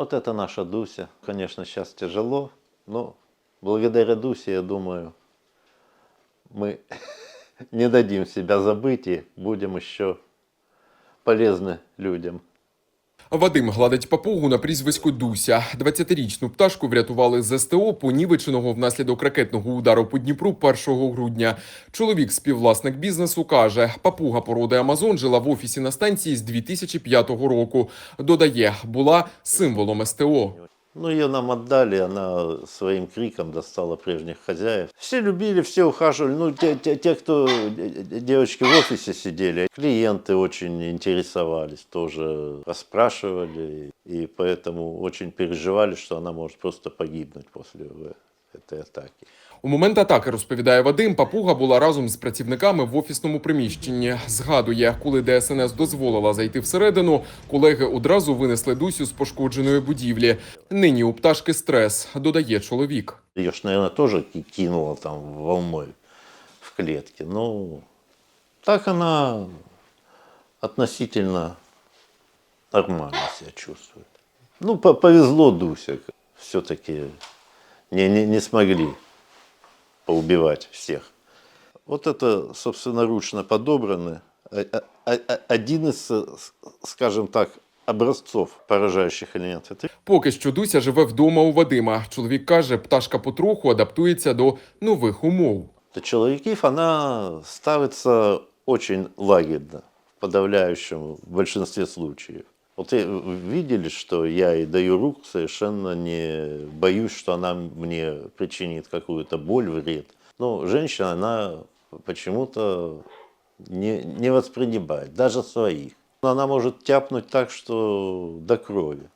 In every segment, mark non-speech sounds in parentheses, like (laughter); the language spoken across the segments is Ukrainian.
Вот это наша Дуся. Конечно, сейчас тяжело, но благодаря Дусе, я думаю, мы (laughs) не дадим себя забыть и будем еще полезны людям. Вадим гладить папугу на прізвисько Дуся. 20-річну пташку врятували з СТО, понівеченого внаслідок ракетного удару по Дніпру 1 грудня. Чоловік, співвласник бізнесу, каже, папуга породи Амазон жила в офісі на станції з 2005 року. Додає, була символом СТО. Ну, ее нам отдали, она своим криком достала прежних хозяев. Все любили, все ухаживали. Ну, те, те, те, кто э, девочки в офисе сидели, клиенты очень интересовались, тоже расспрашивали. И поэтому очень переживали, что она может просто погибнуть после э, этой атаки. У момент атаки, розповідає Вадим, папуга була разом з працівниками в офісному приміщенні. Згадує, коли ДСНС дозволила зайти всередину, колеги одразу винесли Дусю з пошкодженої будівлі. Нині у пташки стрес, додає чоловік. Ее ж, наверное, тоже ки- кинуло там волной в клетке. Ну, так она относительно нормально себя чувствует. Ну, по- повезло Дусе. Все-таки не, не, не смогли поубивать всех. Вот это собственноручно подобраны. а- а- а- Один из, э, с- скажем так, образцов поражающих элементов. Это Поки що Дуся живе вдома у Вадима. Чоловік каже, пташка потроху адаптується до нових умов. то человекив, она ставится очень лагерно, в подавляющем в большинстве случаев. Вот и видели, что я и даю руку, совершенно не боюсь, что она мне причинит какую-то боль, вред. Но женщина, она почему-то не, не воспринимает, даже своих. Она может тяпнуть так, что до крови,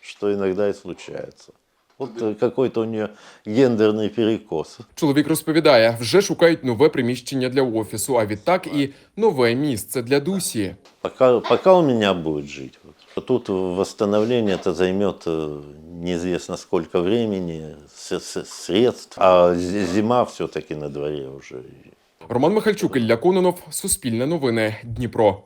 что иногда и случается. Вот э, какой-то у нее гендерный перекос. Чоловік розповідає, вже шукають нове приміщення для офісу, а відтак і нове місце для Дусі. Пока, пока у меня будет жить. Вот. Тут восстановление это займет э, неизвестно сколько времени, с- с- средств, а з- зима все-таки на дворе уже. Роман Михальчук, Ілля Кононов, Суспільне новини, Дніпро.